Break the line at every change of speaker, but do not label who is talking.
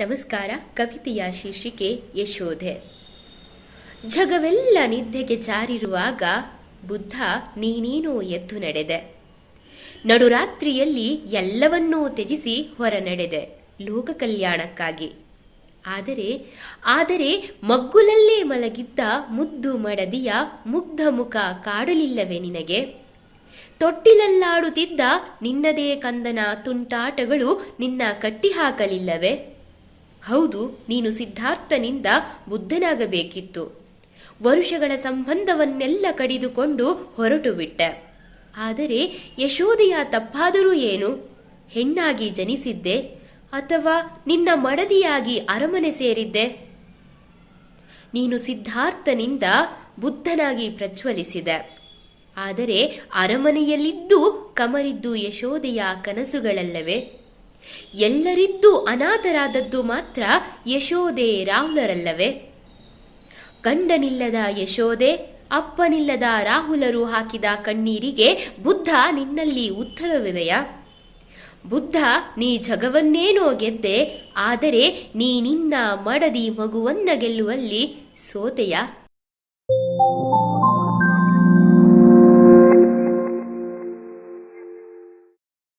ನಮಸ್ಕಾರ, ಕವಿತೆಯ ಶೀರ್ಷಿಕೆ ಯಶೋಧೆ. ಜಗವೆಲ್ಲ ನಿದ್ದೆಗೆ ಜಾರಿರುವಾಗ ಬುದ್ಧ ನೀನೇನೋ ಎದ್ದು ನಡೆದೆ. ನಡುರಾತ್ರಿಯಲ್ಲಿ ಎಲ್ಲವನ್ನೂ ತ್ಯಜಿಸಿ ಹೊರ ನಡೆದೆ ಲೋಕ ಕಲ್ಯಾಣಕ್ಕಾಗಿ. ಆದರೆ ಆದರೆ ಮಗ್ಗುಲಲ್ಲೇ ಮಲಗಿದ್ದ ಮುದ್ದು ಮಡದಿಯ ಮುಗ್ಧ ಮುಖ ಕಾಡಲಿಲ್ಲವೇ ನಿನಗೆ? ತೊಟ್ಟಿಲಲ್ಲಾಡುತ್ತಿದ್ದ ನಿನ್ನದೇ ಕಂದನ ತುಂಟಾಟಗಳು ನಿನ್ನ ಕಟ್ಟಿಹಾಕಲಿಲ್ಲವೇ? ಹೌದು, ನೀನು ಸಿದ್ಧಾರ್ಥನಿಂದ ಬುದ್ಧನಾಗಬೇಕಿತ್ತು. ವರುಷಗಳ ಸಂಬಂಧವನ್ನೆಲ್ಲ ಕಡಿದುಕೊಂಡು ಹೊರಟು ಬಿಟ್ಟ. ಆದರೆ ಯಶೋದೆಯ ತಪ್ಪಾದರೂ ಏನು? ಹೆಣ್ಣಾಗಿ ಜನಿಸಿದ್ದೆ, ಅಥವಾ ನಿನ್ನ ಮಡದಿಯಾಗಿ ಅರಮನೆ ಸೇರಿದ್ದೆ? ನೀನು ಸಿದ್ಧಾರ್ಥನಿಂದ ಬುದ್ಧನಾಗಿ ಪ್ರಜ್ವಲಿಸಿದ. ಆದರೆ ಅರಮನೆಯಲ್ಲಿದ್ದು ಕಮರಿದ್ದು ಯಶೋದೆಯ ಕನಸುಗಳಲ್ಲವೇ? ಎಲ್ಲರಿದ್ದು ಅನಾಥರಾದದ್ದು ಮಾತ್ರ ಯಶೋದೆ ರಾಹುಲರಲ್ಲವೇ? ಗಂಡನಿಲ್ಲದ ಯಶೋದೆ, ಅಪ್ಪನಿಲ್ಲದ ರಾಹುಲರು ಹಾಕಿದ ಕಣ್ಣೀರಿಗೆ ಬುದ್ಧ ನಿನ್ನಲ್ಲಿ ಉತ್ತರವಿದೆಯಾ? ಬುದ್ಧ, ನೀ ಜಗವನ್ನೇನೋ ಗೆದ್ದೆ, ಆದರೆ ನೀ ನಿನ್ನ ಮಡದಿ ಮಗುವನ್ನ ಗೆಲ್ಲುವಲ್ಲಿ ಸೋತೆಯಾ?